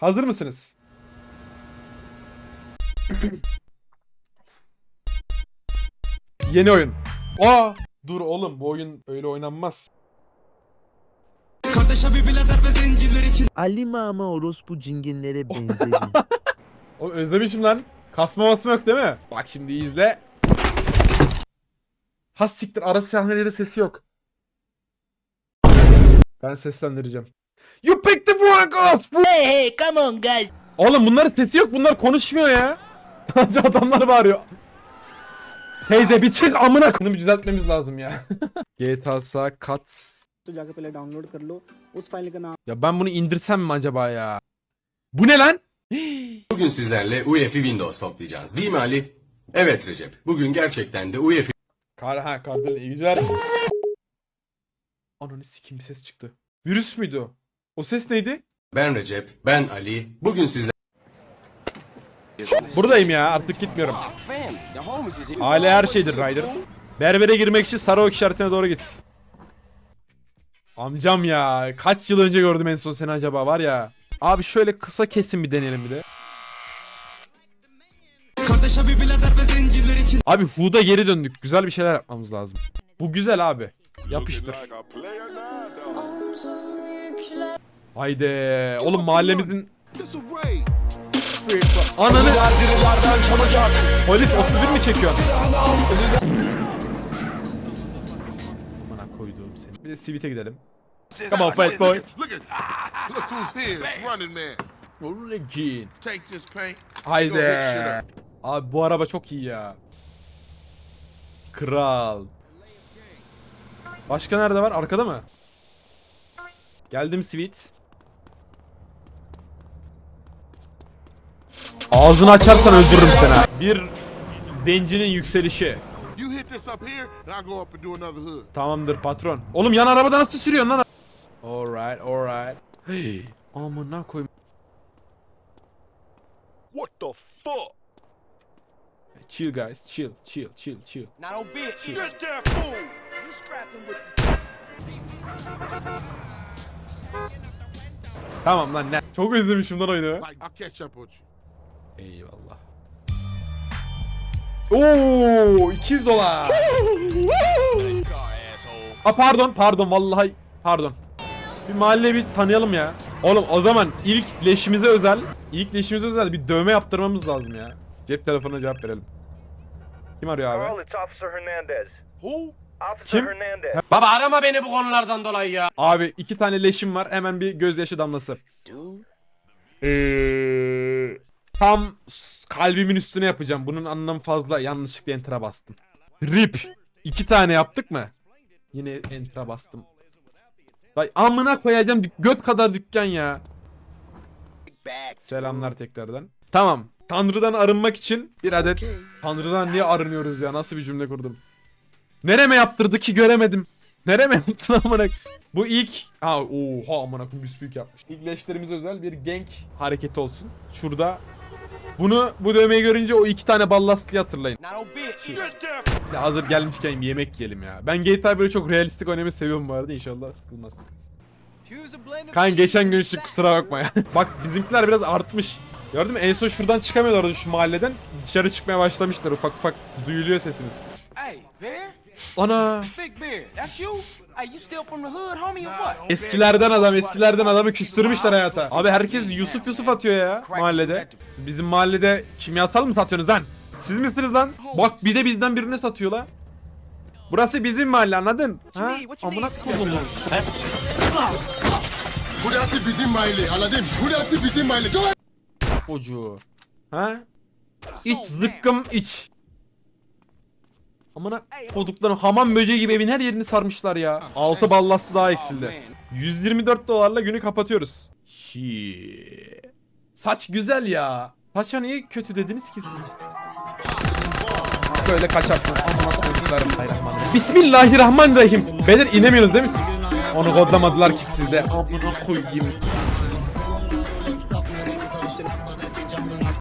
Hazır mısınız? Yeni oyun. Aa! Dur oğlum bu oyun öyle oynanmaz. Ali Mama orospu cinginlere benzerim. O özlemişim lan. Kasma basma yok değil mi? Bak şimdi izle. Has siktir ara sahneleri sesi yok. Ben seslendireceğim. You picked the wrong house. hey hey come on guys. Oğlum bunların sesi yok. Bunlar konuşmuyor ya. Sadece adamlar bağırıyor. Teyze bir çık amına koyayım. Bunu bir düzeltmemiz lazım ya. GTA Cuts. तो जाकर पहले डाउनलोड कर लो उस फाइल का नाम Ya ben bunu indirsem mi acaba ya? Bu ne lan? Bugün sizlerle UEFI Windows toplayacağız. Değil mi Ali? Evet Recep. Bugün gerçekten de E UEFI Kar ha kardel iyi güzel. Ananı sikim ses çıktı. Virüs müydü o? O ses neydi? Ben Recep, ben Ali. Bugün sizlerle Buradayım ya artık gitmiyorum. Aile her şeydir Ryder. Berbere girmek için sarı ok işaretine doğru git. Amcam ya kaç yıl önce gördüm en son seni acaba var ya. Abi şöyle kısa kesin bir deneyelim bir de. Abi Huda geri döndük. Güzel bir şeyler yapmamız lazım. Bu güzel abi. Yapıştır. Haydi. Oğlum mahallemizin Ananı Polis 31 mi çekiyor? Bana koyduğum seni. Bir de Sivit'e gidelim. Come on fat boy. Paint. Haydi. Abi bu araba çok iyi ya. Kral. Başka nerede var? Arkada mı? Geldim Sweet. Ağzını açarsan öldürürüm seni. ha. Bir zencinin yükselişi. You hit this up here, and I'll go up and do another hood. Tamamdır patron. Oğlum yan arabada nasıl sürüyorsun lan? Alright, alright. Hey, amına koyayım. What the fuck? Chill guys, chill, chill, chill, chill. Get that fool! You scrapping with Tamam lan ne? Çok özlemişim lan oyunu. like I'll catch up with you. Eyvallah. Oo, 200 dolar. Aa pardon, pardon vallahi pardon. Bir mahalle bir tanıyalım ya. Oğlum o zaman ilk leşimize özel, ilk leşimize özel bir dövme yaptırmamız lazım ya. Cep telefonuna cevap verelim. Kim arıyor abi? Who? Kim? Hernandez. Baba arama beni bu konulardan dolayı ya. Abi iki tane leşim var. Hemen bir gözyaşı damlası. Ee, tam kalbimin üstüne yapacağım. Bunun anlamı fazla. Yanlışlıkla enter'a bastım. Rip. İki tane yaptık mı? Yine enter'a bastım. Day amına koyacağım göt kadar dükkan ya. Selamlar tekrardan. Tamam. Tanrı'dan arınmak için bir adet Tanrı'dan niye arınıyoruz ya? Nasıl bir cümle kurdum? Nereme yaptırdı ki göremedim. Nereme yaptın amına? Bu ilk ha oha amına koyayım büyük yapmış. İlk leşlerimize özel bir gank hareketi olsun. Şurada bunu bu dövmeyi görünce o iki tane ballastlığı hatırlayın. Ya hazır gelmişken yemek yiyelim ya. Ben GTA böyle çok realistik oynamayı seviyorum bu arada. İnşallah sıkılmazsınız. Kan geçen gün için kusura bakma ya. Bak bizimkiler biraz artmış. Gördün mü? En son şuradan çıkamıyorlardı şu mahalleden. Dışarı çıkmaya başlamışlar. Ufak ufak duyuluyor sesimiz. Ana! Eskilerden adam, eskilerden adamı küstürmüşler hayata. Abi herkes Yusuf Yusuf atıyor ya mahallede. Siz Bizim mahallede kimyasal mı satıyorsunuz lan? Siz misiniz lan? Bak bir de bizden birine satıyor lan. Burası bizim mahalle anladın? Ha? Amına koyduğum. Burası bizim mahalle anladın? Burası bizim mahalle. Çocuğu. Ha? İç zıkkım iç. Amına koduklarım hamam böceği gibi evin her yerini sarmışlar ya. 6 ballastı daha eksildi. 124 dolarla günü kapatıyoruz. Şii. Saç güzel ya. Saça niye kötü dediniz ki siz? Böyle kaçarsın. Amına koyduklarım. Bismillahirrahmanirrahim. Beyler inemiyorsunuz değil mi siz? Onu kodlamadılar ki sizde. Amına koyayım.